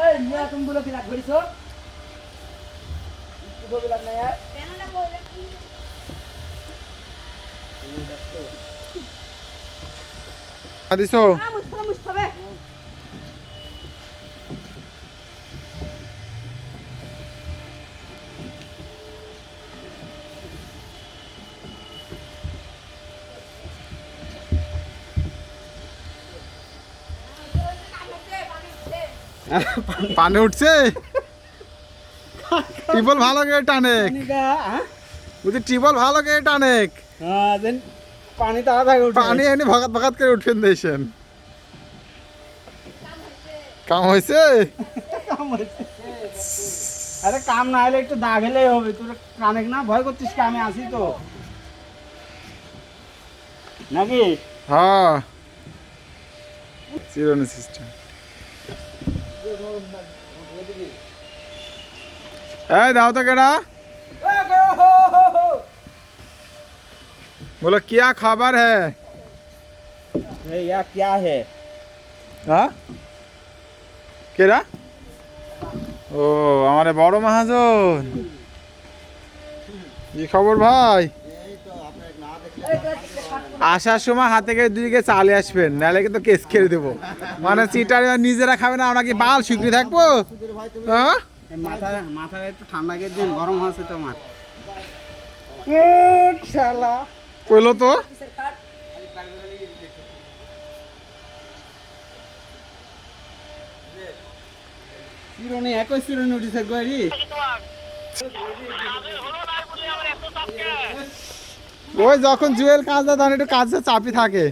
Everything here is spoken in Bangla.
এই মিয়া তুমি বলো কি ধরিছো বলে লাগ না यार দিছো পানি উঠছে? টিবল ভালো টানে। হ্যাঁ? বুঝি টিবল ভালো টানে। হ্যাঁ পানি তাড়াতাড়ি পানি এনে ভগাত ভগাত করে উঠেন দিয়েছেন। কাম হয়েছে? আরে কাম না হলে একটু দাগ হলেই হবে। তোর কানে না ভয় করছিস কি? আমি আসি তো। নাকি? হ্যাঁ। সিস্টেম এই দাও তো কেডা बोलो क्या खबर है ये यार क्या है হ্যাঁ কেডা ও আমার বড় মহাজন কি খবর ভাই আসার সময় হাতে করে দুদিকে চালে আসবেন নাহলে কিন্তু কেস খেয়ে দেবো। মানে চিটার নিজেরা খাবে না আমরা কি বাল শুকরি থাকব? হ্যাঁ? মাথা একটু ঠান্ডা দিন গরম আছে তোমার। কইলো তো। চিরনি একই চিরনি উঠেছে গরি। ওই যখন জুয়েল কাজ দেয় তখন একটু কাজে চাপি থাকে।